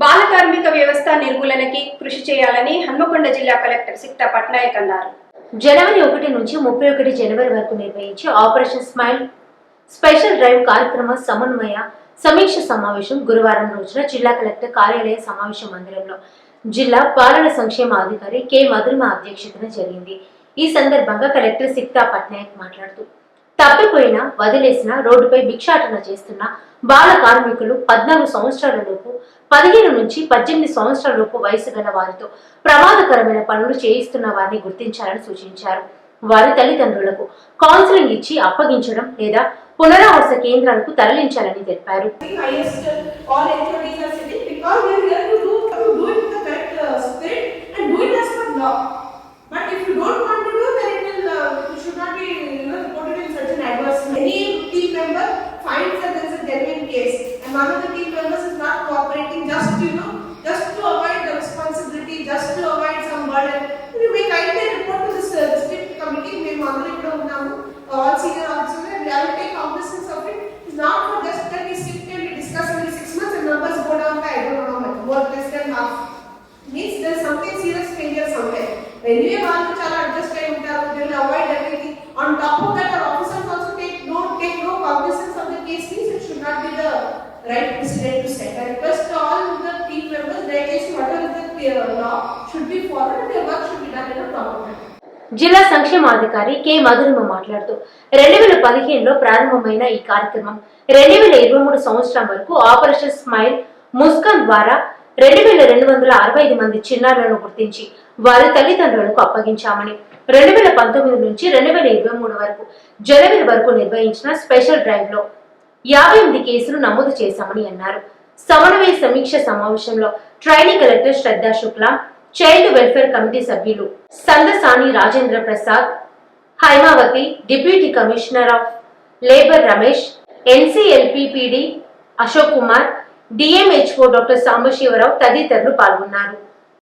బాల కార్మిక వ్యవస్థ నిర్మూలనకి కృషి చేయాలని హన్మకొండ జిల్లా కలెక్టర్ సిక్తా పట్నాయక్ అన్నారు. జనవరి ఒకటి నుంచి ముప్పై ఒకటి జనవరి వరకు నిర్వహించే ఆపరేషన్ స్మైల్ స్పెషల్ డ్రైవ్ కార్యక్రమ సమన్వయ సమీక్ష సమావేశం గురువారం రోజున జిల్లా కలెక్టర్ కార్యాలయ సమావేశ మందిరంలో జిల్లా పాలన సంక్షేమ అధికారి కె మధురిమ అధ్యక్షతన జరిగింది. ఈ సందర్భంగా కలెక్టర్ సిక్తా పట్నాయక్ మాట్లాడుతూ తప్పిపోయిన వదిలేసిన రోడ్డుపై భిక్షాటన చేస్తున్న బాల కార్మికులు పద్నాలుగు సంవత్సరాల లోపు పదిహేను నుంచి పద్దెనిమిది సంవత్సరాల లోపు వయసు గల వారితో ప్రమాదకరమైన పనులు చేయిస్తున్న వారిని గుర్తించాలని సూచించారు. వారి తల్లిదండ్రులకు కౌన్సిలింగ్ ఇచ్చి అప్పగించడం లేదా పునరావాస కేంద్రాలకు తరలించాలని తెలిపారు. case and one of the team members is not cooperating just, you know, just to avoid the responsibility, just to avoid some burden, we may kindly report to the district committee, we monitor it all senior officers, we have to take cognizance of it. is not for just that we sit and we discuss every six months and numbers go down by, I don't know much, more less than half. Means there is something serious failure somewhere. When we have all the adjust right president to set. I request all the team members, delegates, whatever the uh, law should be followed and their work should be done in a proper manner. జిల్లా సంక్షేమాధికారి K మధురిమ మాట్లాడుతూ రెండు వేల పదిహేనులో ప్రారంభమైన ఈ కార్యక్రమం రెండు వేల ఇరవై మూడు సంవత్సరం వరకు ఆపరేషన్ స్మైల్ ముస్కాన్ ద్వారా రెండు వేల రెండు వందల అరవై ఐదు మంది చిన్నారులను గుర్తించి వారి తల్లిదండ్రులకు అప్పగించామని రెండు వేల పంతొమ్మిది నుంచి రెండు వేల ఇరవై మూడు వరకు జనవరి వరకు నిర్వహించిన స్పెషల్ డ్రైవ్లో యాభై ఎనిమిది కేసులు నమోదు చేశామని అన్నారు. సమన్వయ సమీక్ష సమావేశంలో training collector Shraddha Shukla child welfare committee సభ్యులు Sandasani Rajendra Prasad Haimavathi deputy commissioner of labour Ramesh NCLP PD Ashok Kumar DMHO doctor Sambasivarao తదితరులు పాల్గొన్నారు.